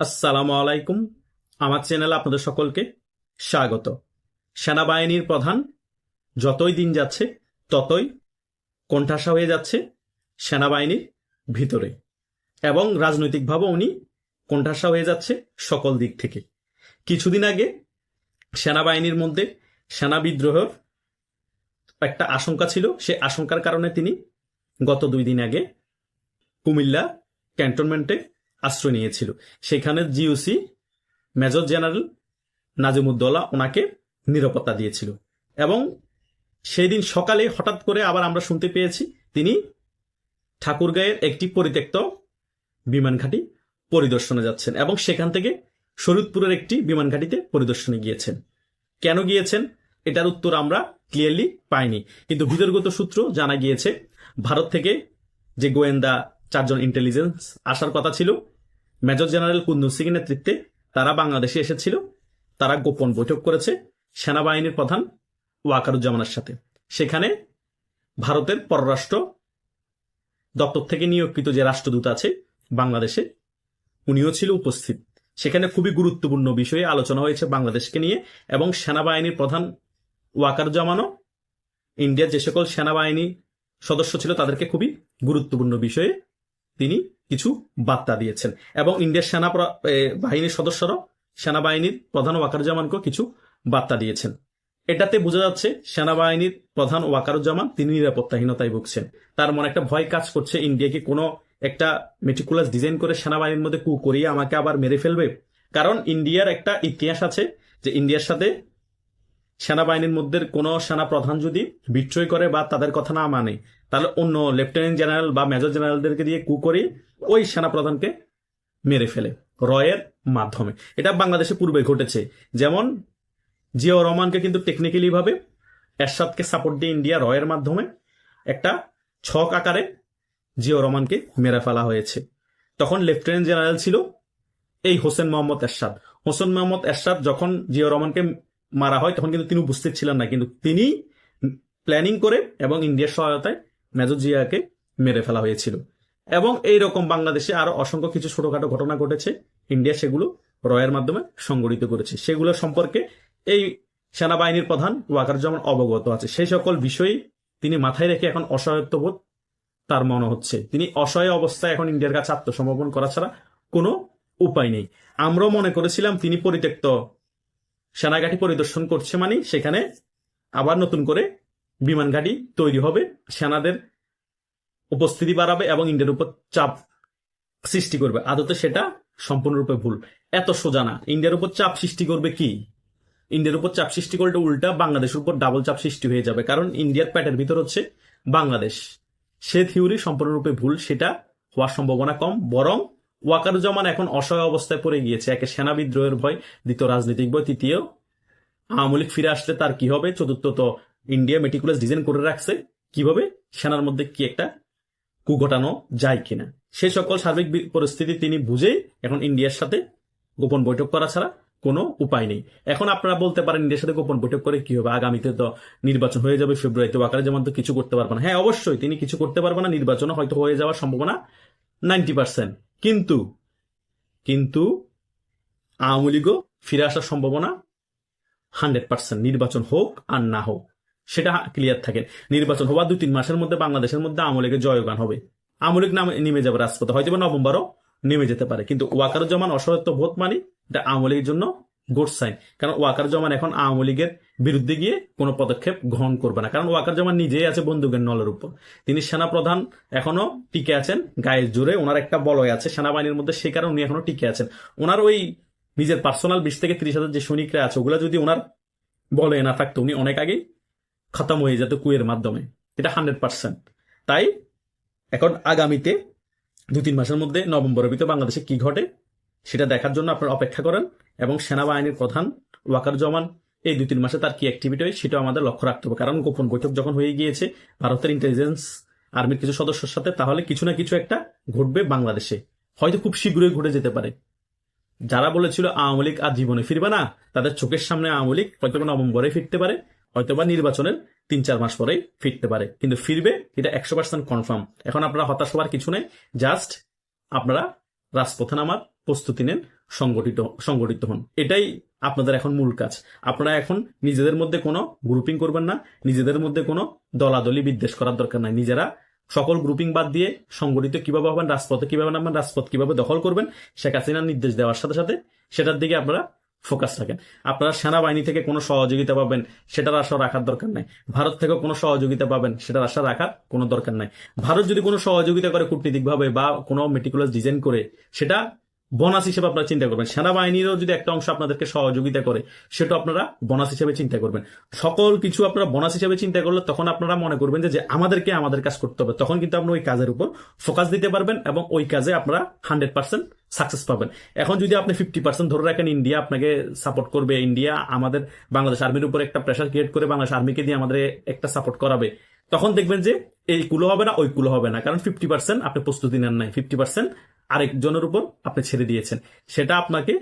আসসালামু আলাইকুম। আমার চ্যানেলে আপনাদের সকলকে স্বাগত। সেনাবাহিনীর প্রধান, যতই দিন যাচ্ছে, ততই কোণঠাসা হয়ে যাচ্ছে সেনাবাহিনীর ভিতরে এবং রাজনৈতিকভাবে উনি কোণঠাসা হয়ে যাচ্ছে সকল দিক থেকে। কিছুদিন আগে সেনাবাহিনীর মধ্যে সেনা বিদ্রোহের একটা আশঙ্কা ছিল। সে আশঙ্কার কারণে তিনি গত দুই দিন আগে কুমিল্লা ক্যান্টনমেন্টে আশ্রয় নিয়েছিল। সেখানে জিওসি মেজর জেনারেল নাজিমুদ্দৌলা ওনাকে নিরাপত্তা দিয়েছিল। এবং সেই দিন সকালে হঠাৎ করে আবার আমরা শুনতে পেয়েছি, তিনি ঠাকুরগাঁয়ের একটি পরিত্যক্ত বিমান ঘাঁটি পরিদর্শনে যাচ্ছেন এবং সেখান থেকে শরীদপুরের একটি বিমান ঘাঁটিতে পরিদর্শনে গিয়েছেন। কেন গিয়েছেন? এটার উত্তর আমরা ক্লিয়ারলি পাইনি। কিন্তু বিতর্গত সূত্র জানা গিয়েছে, ভারত থেকে যে গোয়েন্দা, চারজন ইন্টেলিজেন্স আসার কথা ছিল মেজর জেনারেল কুন্দু সিং নেতৃত্বে তারা বাংলাদেশে এসেছিল। তারা গোপন বৈঠক করেছে সেনাবাহিনীর প্রধান ওয়াকারুজ্জামানের সাথে। সেখানে ভারতের পররাষ্ট্র দপ্তর থেকে নিয়োগকৃত যে রাষ্ট্রদূত আছে বাংলাদেশে, উনিও ছিল উপস্থিত। সেখানে খুবই গুরুত্বপূর্ণ বিষয়ে আলোচনা হয়েছে বাংলাদেশকে নিয়ে এবং সেনাবাহিনীর প্রধান ওয়াকারুজ্জামানও ইন্ডিয়ার যে সকল সেনাবাহিনী সদস্য ছিল তাদেরকে খুবই গুরুত্বপূর্ণ বিষয়ে তিনি কিছু বার্তা দিয়েছেন। এবং ইন্ডিয়ার সেনা বাহিনীর সদস্যরাও সেনাবাহিনীর প্রধান ওয়াকারুজ্জামানকে কিছু বার্তা দিয়েছেন। এটাতে বোঝা যাচ্ছে সেনাবাহিনীর প্রধান ওয়াকারুজ্জামান তিনি নিরাপত্তাহীনতায় ভুগছেন। তার মনে একটা ভয় কাজ করছে ইন্ডিয়াকে কোনো একটা মেটিকুলাস ডিজাইন করে সেনাবাহিনীর মধ্যে কু করিয়ে আমাকে আবার মেরে ফেলবে। কারণ ইন্ডিয়ার একটা ইতিহাস আছে যে ইন্ডিয়ার সাথে সেনাবাহিনীর মধ্যে কোনো সেনা প্রধান যদি বিট্রয় করে বা তাদের কথা না মানে তাহলে অন্য লেফটেন্যান্ট জেনারেল বা মেজর জেনারেলদেরকে দিয়ে কু করে ওই সেনা প্রধানকে মেরে ফেলে রয়ের মাধ্যমে। এটা বাংলাদেশে পূর্বে ঘটেছে। যেমন জিয়াউর রহমানকে কিন্তু টেকনিক্যালি ভাবে এরশাদকে সাপোর্ট দিয়ে ইন্ডিয়া রয়ের মাধ্যমে একটা ছক আকারে জিয়াউর রহমানকে মেরে ফেলা হয়েছে। তখন লেফটেন্যান্ট জেনারেল ছিল এই হোসেন মোহাম্মদ এরশাদ। হোসেন মোহাম্মদ এরশাদ যখন জিয়াউর রহমানকে মারা হয়, তখন কিন্তু তিনি উপস্থিত ছিলেন না। কিন্তু তিনি প্ল্যানিং করে এবং ইন্ডিয়ার সহায়তায় মেজর জিয়াকে মেরে ফেলা হয়েছিল। এবং এই রকম বাংলাদেশে আরও অসংখ্য কিছু ছোটখাটো ঘটনা ঘটেছে। ইন্ডিয়া সেগুলো রয়ের মাধ্যমে সংগঠিত করেছে। সেগুলো সম্পর্কে এই সেনাবাহিনীর প্রধান ওয়াকার ওয়াকারুজ্জামান অবগত আছে। সেই সকল বিষয়ে তিনি মাথায় রেখে এখন অসহায়ত্ববোধ তার মনে হচ্ছে। তিনি অসহায় অবস্থায় এখন ইন্ডিয়ার কাছে আত্মসমর্পণ করা ছাড়া কোনো উপায় নেই। আমরাও মনে করেছিলাম তিনি পরিত্যক্ত সেনাঘাটি পরিদর্শন করছে মানে সেখানে আবার নতুন করে বিমান ঘাঁটি তৈরি হবে, সেনাদের উপস্থিতি বাড়াবে এবং ইন্ডিয়ার উপর চাপ সৃষ্টি করবে। আদতে সেটা সম্পূর্ণরূপে ভুল। এত সোজা না। ইন্ডিয়ার উপর চাপ সৃষ্টি করবে কি? ইন্ডিয়ার উপর চাপ সৃষ্টি করলে উল্টা বাংলাদেশের উপর ডাবল চাপ সৃষ্টি হয়ে যাবে, কারণ ইন্ডিয়ার প্যাটের ভিতর হচ্ছে বাংলাদেশ। সে থিওরি সম্পূর্ণরূপে ভুল, সেটা হওয়ার সম্ভাবনা কম, বরং ওয়াকারুজ্জামান এখন অসহায় অবস্থায় পড়ে গিয়েছে। একে সেনা বিদ্রোহের ভয়, দ্বিতীয় রাজনৈতিক ভয়, তৃতীয় আওয়ামী লীগ ফিরে আসলে তার কি হবে? চতুর্থ তো ইন্ডিয়া মেটিকুলাস ডিজাইন করে রাখছে। কীভাবে? সেনার মধ্যে কি একটা কু ঘটানো যায় কিনা? সেই সকল সার্বিক পরিস্থিতি তিনি বুঝেই এখন ইন্ডিয়ার সাথে গোপন বৈঠক করা ছাড়া কোনো উপায় নেই। এখন আপনারা বলতে পারেন, ইন্ডিয়ার সাথে গোপন বৈঠক করে কি হবে? আগামীতে তো নির্বাচন হয়ে যাবে, ফেব্রুয়ারিতে ওয়াকারে যেমন তো কিছু করতে পারবে না। হ্যাঁ অবশ্যই তিনি কিছু করতে পারবে না নির্বাচন হয়তো হয়ে যাওয়ার সম্ভাবনা নাইনটি পার্সেন্ট কিন্তু কিন্তু আওয়ামী লীগও ফিরে আসার সম্ভাবনা হান্ড্রেড পার্সেন্ট নির্বাচন হোক আর না হোক, সেটা ক্লিয়ার থাকে। নির্বাচন হওয়ার দুই তিন মাসের মধ্যে বাংলাদেশের মধ্যে আওয়ামী লীগের জয়গান হবে। আওয়ামী লীগ নামে নেমে যাবে রাজপথে হয়তো নভেম্বরও নেমে যেতে পারে। কিন্তু ওয়াকারুজ্জামান অসহায়ত্ব ভোট মানে এটা আওয়ামী লীগের জন্য গুড সাইন। কারণ ওয়াকারুজ্জামান এখন আওয়ামী লীগের বিরুদ্ধে গিয়ে কোনো পদক্ষেপ গ্রহণ করবে না। কারণ ওয়াকারুজ্জামান নিজেই আছে বন্দুকের নলের উপর। তিনি সেনাপ্রধান এখনও টিকে আছেন, গায়ের জোরে। ওনার একটা বলয় আছে সেনাবাহিনীর মধ্যে সে কারণে উনি এখনও টিকে আছেন। ওনার ওই নিজের পার্সোনাল বিশ থেকে ত্রিশ হাজার যে সৈনিকরা আছে, ওগুলা যদি ওনার বলয়ে না থাকতো, উনি অনেক আগেই খতম হয়ে যেত কুয়ের মাধ্যমে। এটা হান্ড্রেড পার্সেন্ট। তাই এখন আগামীতে দু তিন মাসের মধ্যে নভেম্বরের ভিতরে বাংলাদেশে কি ঘটে? সেটা দেখার জন্য আপনারা অপেক্ষা করেন এবং সেনাবাহিনীর প্রধান ওয়াকার জমান এই দুই তিন মাসে তার কি অ্যাক্টিভিটি হয় সেটাও আমাদের লক্ষ্য রাখতে হবে। কারণ গোপন বৈঠক যখন হয়ে গিয়েছে ভারতের ইন্টেলিজেন্স আর্মির কিছু সদস্যের সাথে, তাহলে কিছু না কিছু একটা ঘটবে বাংলাদেশে। হয়তো খুব শীঘ্রই ঘটে যেতে পারে। যারা বলেছিল আওয়ামী লীগ আর জীবনে ফিরবে না, তাদের চোখের সামনে আওয়ামী লীগ হয়তো নভেম্বরে ফিরতে পারে হয়তো বা নির্বাচনের তিন চার মাস পরেই ফিরতে পারে। কিন্তু ফিরবে, এটা একশো পার্সেন্ট কনফার্ম এখন আপনারা হতাশ হওয়ার কিছু নেই। জাস্ট আপনারা রাজপথে নামার প্রস্তুতি নেন, সংগঠিত সংগঠিত হন। এটাই আপনাদের এখন মূল কাজ। আপনারা এখন নিজেদের মধ্যে কোনো গ্রুপিং করবেন না, নিজেদের মধ্যে কোনো দলাদলি বিদ্বেষ করার দরকার নাই। নিজেরা সকল গ্রুপিং বাদ দিয়ে সংগঠিত কীভাবে হবেন, রাজপথে কীভাবে নামবেন, রাজপথ কীভাবে দখল করবেন, শেখ হাসিনার নির্দেশ দেওয়ার সাথে সাথে সেটার দিকে আপনারা ফোকাস রাখেন আপনারা সেনাবাহিনী থেকে কোনো সহযোগিতা পাবেন, সেটার আশা রাখার দরকার নাই। ভারত থেকে কোনো সহযোগিতা পাবেন, সেটার আশা রাখার কোনো দরকার নাই। ভারত যদি কোনো সহযোগিতা করে কূটনীতিকভাবে বা কোনো মেটিকুলাস ডিজাইন করে, সেটা বোনাস হিসেবে আপনারা চিন্তা করবেন। সেনাবাহিনীরও যদি একটা অংশ আপনাদেরকে সহযোগিতা করে সেটা আপনারা বোনাস হিসেবে চিন্তা করবেন। সকল কিছু আপনারা বোনাস হিসেবে চিন্তা করলে তখন আপনারা মনে করবেন যে আমাদেরকে আমাদের কাজ করতে হবে। তখন কিন্তু আপনি ওই কাজের উপর ফোকাস দিতে পারবেন এবং ওই কাজে আপনারা হান্ড্রেড পার্সেন্ট সাকসেস পাবেন। এখন যদি আপনি ফিফটি পার্সেন্ট ধরে রাখেন, ইন্ডিয়া আপনাকে সাপোর্ট করবে। ইন্ডিয়া আমাদের বাংলাদেশ আর্মির উপর একটা প্রেশার ক্রিয়েট করে বাংলাদেশ আর্মিকে দিয়ে আমাদের একটা সাপোর্ট করাবে। তখন দেখবেন যে, এই কুলো হবে না, ওই কুলো হবে না। কারণ ফিফটি পার্সেন্ট আপনি প্রস্তুতি নেন নাই। ফিফটি পার্সেন্ট আরেকজনের উপর আপনি ছেড়ে দিয়েছেন। সেটা আপনাকে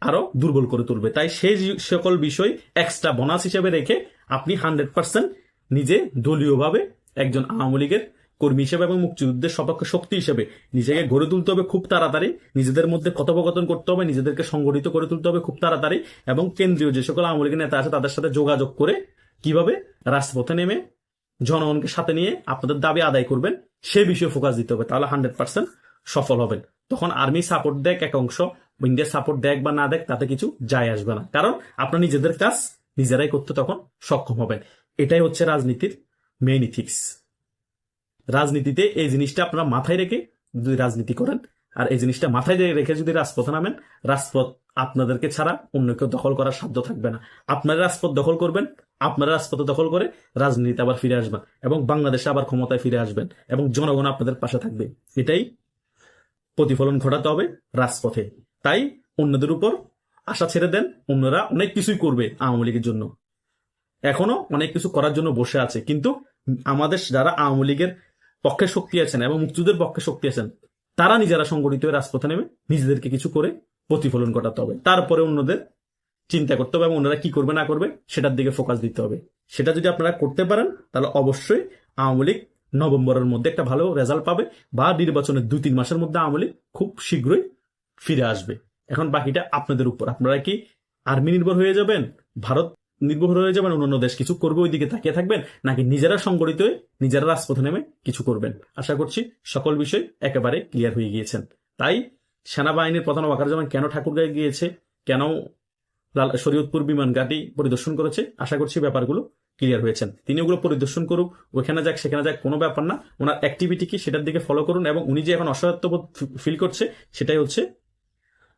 আরও দুর্বল করে তুলবে। তাই সেই সকল বিষয় এক্সট্রা বোনাস হিসেবে রেখে আপনি হান্ড্রেড পার্সেন্ট নিজে দলীয়ভাবে একজন আওয়ামী লীগের কর্মী হিসেবে এবং মুক্তিযুদ্ধের সপক্ষ শক্তি হিসেবে নিজেকে গড়ে তুলতে হবে খুব তাড়াতাড়ি। নিজেদের মধ্যে কথোপকথন করতে হবে, নিজেদেরকে সংগঠিত করে তুলতে হবে খুব তাড়াতাড়ি এবং কেন্দ্রীয় যে সকল আওয়ামী লীগের নেতা আছে তাদের সাথে যোগাযোগ করে কীভাবে রাজপথে নেমে জনগণকে সাথে নিয়ে আপনাদের দাবি আদায় করবেন, সে বিষয়ে ফোকাস দিতে হবে। তাহলে হান্ড্রেড পার্সেন্ট সফল হবেন। তখন আর্মি সাপোর্ট দেখ এক অংশ ইন্ডিয়া সাপোর্ট দেখ বা না দেখ, তাতে কিছু যায় আসবে না। কারণ আপনার নিজেদের কাজ নিজেরাই করতে তখন সক্ষম হবেন। এটাই হচ্ছে রাজনীতির মেইন ইথিক্স রাজনীতিতে এই জিনিসটা আপনারা মাথায় রেখে যদি রাজনীতি করেন, আর এই জিনিসটা মাথায় রেখে যদি রাজপথে নামেন, রাজপথ আপনাদেরকে ছাড়া অন্য কেউ দখল করার সাধ্য থাকবে না। আপনারা রাজপথ দখল করবেন, আপনারা রাজপথে দখল করে রাজনীতি আবার ফিরে আসবেন এবং বাংলাদেশে আবার ক্ষমতায় ফিরে আসবেন এবং জনগণ আপনাদের পাশে থাকবে। এটাই প্রতিফলন ঘটাতে হবে রাজপথে। তাই অন্যদের উপর আশা ছেড়ে দেন, অন্যরা অনেক কিছুই করবে আওয়ামী লীগের জন্য। এখনও অনেক কিছু করার জন্য বসে আছে, কিন্তু আমাদের যারা আওয়ামী লীগের পক্ষে শক্তি আছেন এবং মুক্তিযুদ্ধের পক্ষে শক্তি আছেন, তারা নিজেরা সংগঠিত হয়ে রাজপথে নেমে নিজেদেরকে কিছু করে প্রতিফলন ঘটাতে হবে। তারপরে অন্যদের চিন্তা করতে হবে এবং অন্যরা কি করবে, না করবে, সেটার দিকে ফোকাস দিতে হবে। সেটা যদি আপনারা করতে পারেন, তাহলে অবশ্যই আওয়ামী লীগ নভেম্বরের মধ্যে একটা ভালো রেজাল্ট পাবে বা নির্বাচনের দুই, তিন মাসের মধ্যে আওয়ামী লীগ খুব শীঘ্রই ফিরে আসবে। এখন বাকিটা আপনাদের উপর। আপনারা কি আর্মি নির্ভর হয়ে যাবেন? ভারত নির্ভর হয়ে যাবেন? অন্যান্য দেশ কিছু করবে ওই দিকে তাকিয়ে থাকবেন? নাকি নিজেরা সংগঠিত হয়ে নিজেরা রাজপথে নেমে কিছু করবেন? আশা করছি সকল বিষয় একেবারে ক্লিয়ার হয়ে গিয়েছেন। তাই সেনাবাহিনীর প্রধান ওয়াকারুজ্জামান কেন ঠাকুরগাঁয়ে গিয়েছে? কেন শরীয়তপুর বিমান ঘাঁটি পরিদর্শন করেছে? আশা করছি ব্যাপারগুলো ক্লিয়ার হয়েছেন। তিনি ওগুলো পরিদর্শন করুক ওখানে যাক, সেখানে যাক, কোনো ব্যাপার না। ওনার অ্যাক্টিভিটি কি সেটার দিকে ফলো করুন এবং উনি যে এখন অসহায়ত্ববোধ ফিল করছে, সেটাই হচ্ছে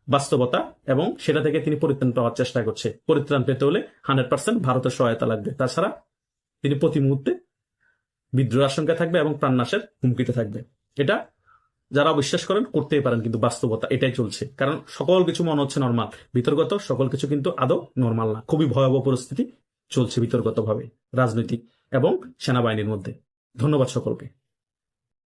বাস্তবতা এবং সেটা থেকে তিনি পরিত্রাণ পাওয়ার চেষ্টা করছে। পরিত্রাণ পেতে হলে হান্ড্রেড পার্সেন্ট ভারতের সহায়তা লাগবে। তাছাড়া তিনি প্রতি মুহূর্তে বিদ্রোহ আশঙ্কা থাকবে এবং প্রাণনাশের হুমকিতে থাকবে। এটা যারা অবিশ্বাস করেন, করতেই পারেন, কিন্তু বাস্তবতা এটাই চলছে। কারণ সকল কিছু মনে হচ্ছে নর্মাল বিতর্কত সকল কিছু কিন্তু আদৌ নর্মাল না। খুবই ভয়াবহ পরিস্থিতি চলছে বিতর্গতভাবে রাজনৈতিক এবং সেনাবাহিনীর মধ্যে। ধন্যবাদ সকলকে।